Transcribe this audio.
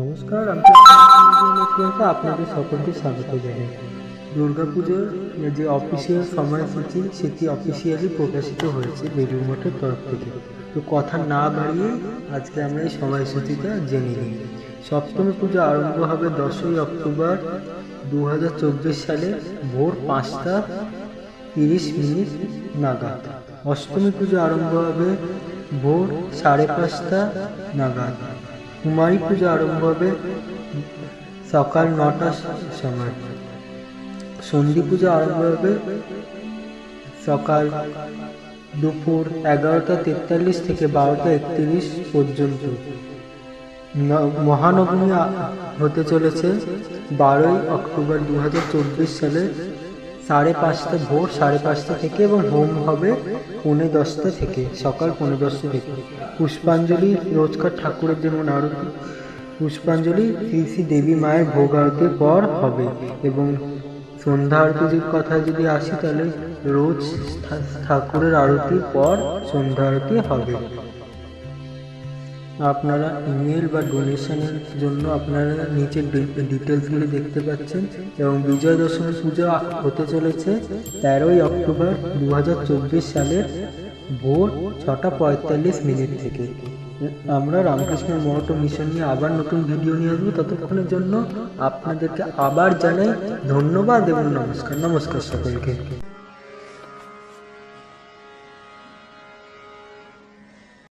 নমস্কার, আমি আপনাদের সকলকে স্বাগত জানাই। দুর্গাপুজোর যে অফিসিয়াল সময়সূচি, সেটি অফিসিয়ালি প্রকাশিত হয়েছে বেলুর মঠের তরফ থেকে। তো কথা না বাড়িয়ে আজকে আমরা এই সময়সূচিটা জেনে নিই। সপ্তমী পুজো আরম্ভ হবে দশই অক্টোবর দু হাজার চব্বিশ সালে ভোর পাঁচটা তিরিশ মিনিট নাগাদ। অষ্টমী পুজো আরম্ভ হবে ভোর সাড়ে পাঁচটা নাগাদ। কুমারী পুজো আরম্ভ হবে সকাল নটার সময়। সন্ধি পুজো আরম্ভ হবে সকাল দুপুর এগারোটা তেতাল্লিশ থেকে বারোটা একত্রিশ পর্যন্ত। মহানবমী হতে চলেছে বারোই অক্টোবর দু হাজার চব্বিশ সালে। সাড়ে পাঁচটা ভোর, সাড়ে পাঁচটা থেকে এবং হোম হবে পৌনে দশটা থেকে, সকাল পৌনে দশটা থেকে। পুষ্পাঞ্জলি রোজকার ঠাকুরের যেমন আরতি পুষ্পাঞ্জলি শ্রী শ্রী দেবী মায়ের ভোগ আরতির পর হবে এবং সন্ধ্যা আরতির কথা যদি আসি তাহলে রোজ ঠাকুরের আরতির পর সন্ধ্যা আরতি হবে। আপনারা ইমেল বা ডোনেশনের জন্য আপনারা নিচের ডিটেলসগুলি দেখতে পাচ্ছেন এবং বিজয় দশমী পুজো হতে চলেছে তেরোই অক্টোবর দু হাজার চব্বিশ সালের ভোর ছটা পঁয়তাল্লিশ মিনিট থেকে। আমরা রামকৃষ্ণ মঠ মিশন নিয়ে আবার নতুন ভিডিও নিয়ে আসব। ততক্ষণের জন্য আপনাদেরকে আবার জানাই ধন্যবাদ এবং নমস্কার। নমস্কার সকলকে।